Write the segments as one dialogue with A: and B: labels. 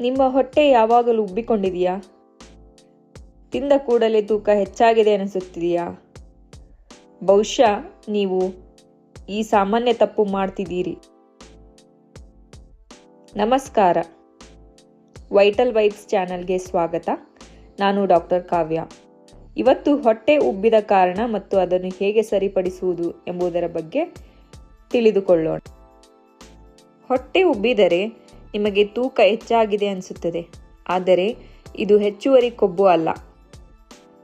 A: ನಿಮ್ಮ ಹೊಟ್ಟೆ ಯಾವಾಗಲೂ ಉಬ್ಬಿಕೊಂಡಿದೆಯಾ? ತಿಂದ ಕೂಡಲೇ ತೂಕ ಹೆಚ್ಚಾಗಿದೆ ಅನಿಸುತ್ತಿದೆಯಾ? ಬಹುಶಃ ನೀವು ಈ ಸಾಮಾನ್ಯ ತಪ್ಪು ಮಾಡ್ತಿದ್ದೀರಿ. ನಮಸ್ಕಾರ. ವೈಟಲ್ ವೈಬ್ಸ್ ಚಾನಲ್ಗೆ ಸ್ವಾಗತ. ನಾನು ಡಾಕ್ಟರ್ ಕಾವ್ಯ. ಇವತ್ತು ಹೊಟ್ಟೆ ಉಬ್ಬಿದ ಕಾರಣ ಮತ್ತು ಅದನ್ನು ಹೇಗೆ ಸರಿಪಡಿಸುವುದು ಎಂಬುದರ ಬಗ್ಗೆ ತಿಳಿದುಕೊಳ್ಳೋಣ. ಹೊಟ್ಟೆ ಉಬ್ಬಿದರೆ ನಿಮಗೆ ತೂಕ ಹೆಚ್ಚಾಗಿದೆ ಅನಿಸುತ್ತದೆ. ಆದರೆ ಇದು ಹೆಚ್ಚುವರಿ ಕೊಬ್ಬು ಅಲ್ಲ.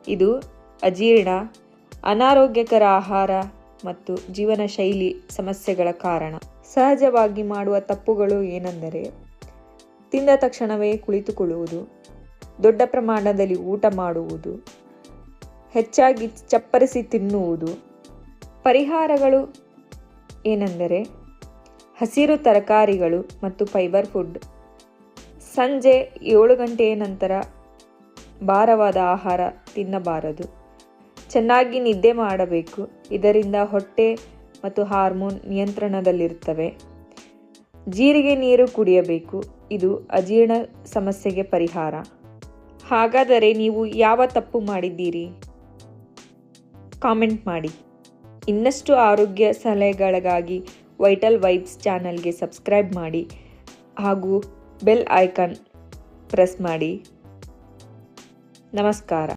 A: ಇದು ಅಜೀರ್ಣ, ಅನಾರೋಗ್ಯಕರ ಆಹಾರ ಮತ್ತು ಜೀವನ ಶೈಲಿ ಸಮಸ್ಯೆಗಳ ಕಾರಣ. ಸಹಜವಾಗಿ ಮಾಡುವ ತಪ್ಪುಗಳು ಏನೆಂದರೆ, ತಿಂದ ತಕ್ಷಣವೇ ಕುಳಿತುಕೊಳ್ಳುವುದು, ದೊಡ್ಡ ಪ್ರಮಾಣದಲ್ಲಿ ಊಟ ಮಾಡುವುದು, ಹೆಚ್ಚಾಗಿ ಚಪ್ಪರಿಸಿ ತಿನ್ನುವುದು. ಪರಿಹಾರಗಳು ಏನೆಂದರೆ ಹಸಿರು ತರಕಾರಿಗಳು ಮತ್ತು ಫೈಬರ್ ಫುಡ್. ಸಂಜೆ ಏಳು ಗಂಟೆಯ ನಂತರ ಭಾರವಾದ ಆಹಾರ ತಿನ್ನಬಾರದು. ಚೆನ್ನಾಗಿ ನಿದ್ದೆ ಮಾಡಬೇಕು. ಇದರಿಂದ ಹೊಟ್ಟೆ ಮತ್ತು ಹಾರ್ಮೋನ್ ನಿಯಂತ್ರಣದಲ್ಲಿರುತ್ತವೆ. ಜೀರಿಗೆ ನೀರು ಕುಡಿಯಬೇಕು. ಇದು ಅಜೀರ್ಣ ಸಮಸ್ಯೆಗೆ ಪರಿಹಾರ. ಹಾಗಾದರೆ ನೀವು ಯಾವ ತಪ್ಪು ಮಾಡಿದ್ದೀರಿ? ಕಾಮೆಂಟ್ ಮಾಡಿ. ಇನ್ನಷ್ಟು ಆರೋಗ್ಯ ಸಲಹೆಗಳಿಗಾಗಿ ವೈಟಲ್ ವೈಬ್ಸ್ ಚಾನಲ್ಗೆ ಸಬ್ಸ್ಕ್ರೈಬ್ ಮಾಡಿ ಹಾಗೂ ಬೆಲ್ ಐಕಾನ್ ಪ್ರೆಸ್ ಮಾಡಿ. ನಮಸ್ಕಾರ.